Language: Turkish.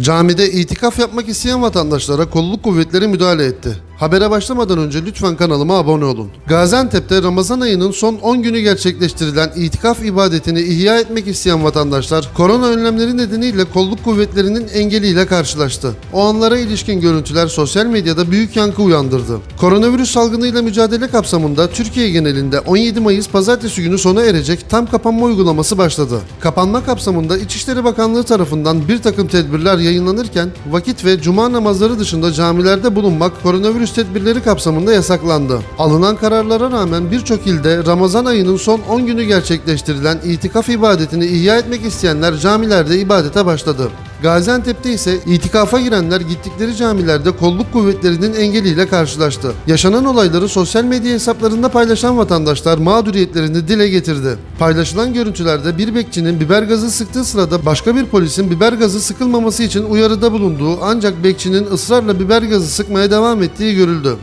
Camide itikaf yapmak isteyen vatandaşlara kolluk kuvvetleri müdahale etti. Habere başlamadan önce lütfen kanalıma abone olun. Gaziantep'te Ramazan ayının son 10 günü gerçekleştirilen itikaf ibadetini ihya etmek isteyen vatandaşlar korona önlemleri nedeniyle kolluk kuvvetlerinin engeliyle karşılaştı. O anlara ilişkin görüntüler sosyal medyada büyük yankı uyandırdı. Koronavirüs salgınıyla mücadele kapsamında Türkiye genelinde 17 Mayıs pazartesi günü sona erecek tam kapanma uygulaması başladı. Kapanma kapsamında İçişleri Bakanlığı tarafından bir takım tedbirler yayınlanırken vakit ve cuma namazları dışında camilerde bulunmak koronavirüs tedbirleri kapsamında yasaklandı. Alınan kararlara rağmen birçok ilde Ramazan ayının son 10 günü gerçekleştirilen itikaf ibadetini ihya etmek isteyenler camilerde ibadete başladı. Gaziantep'te ise itikafa girenler gittikleri camilerde kolluk kuvvetlerinin engeliyle karşılaştı. Yaşanan olayları sosyal medya hesaplarında paylaşan vatandaşlar mağduriyetlerini dile getirdi. Paylaşılan görüntülerde bir bekçinin biber gazı sıktığı sırada başka bir polisin biber gazı sıkılmaması için uyarıda bulunduğu ancak bekçinin ısrarla biber gazı sıkmaya devam ettiği görüldü.